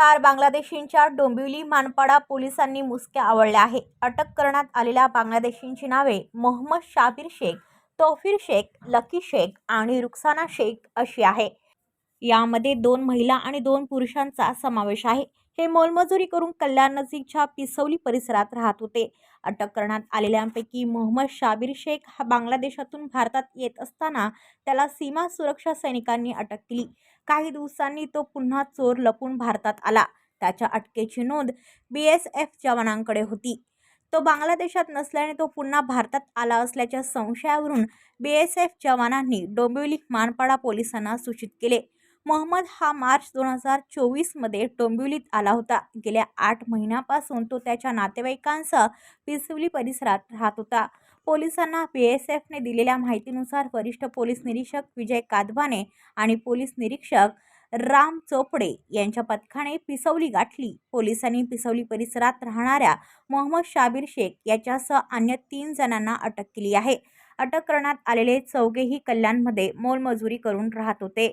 चार बांगलादेशींच्या डोंबिवली मानपाडा पोलिसांनी मुसक्या आवळल्या आहे अटक करण्यात आलेल्या बांगलादेशींची नावे मोहम्मद शाबीर शेख तौफीर शेख लकी शेख आणि रुखसाना शेख अशी आहे यामध्ये दोन महिला आणि दोन पुरुषांचा समावेश आहे. हे मोलमजुरी करून कल्याण नजीकच्या पिसवली परिसरात राहत होते. अटक करण्यात आलेल्यांपैकी मोहम्मद शाबीर शेख हा बांगलादेशातून भारतात येत असताना त्याला सीमा सुरक्षा सैनिकांनी अटक केली. काही दिवसांनी तो पुन्हा चोर लपून भारतात आला. त्याच्या अटकेची नोंद बी एस एफ जवानांकडे होती. तो बांगलादेशात नसल्याने तो पुन्हा भारतात आला असल्याच्या संशयावरून बी एस एफ जवानांनी डोंबिवली मानपाडा पोलिसांना सूचित केले. मोहम्मद हा मार्च दोन हजार चोवीसमध्ये डोंबिवलीत आला होता. गेल्या आठ महिन्यापासून तो त्याच्या नातेवाईकांसह पिसवली परिसरात राहत होता. पोलिसांना बी एस एफने दिलेल्या माहितीनुसार वरिष्ठ पोलीस निरीक्षक विजय कादवाने आणि पोलीस निरीक्षक राम चोपडे यांच्या पथकाने पिसवली गाठली. पोलिसांनी पिसवली परिसरात राहणाऱ्या मोहम्मद शाबीर शेख याच्यासह अन्य तीन जणांना अटक केली आहे. अटक करण्यात आलेले चौघेही कल्याणमध्ये मोलमजुरी करून राहत होते.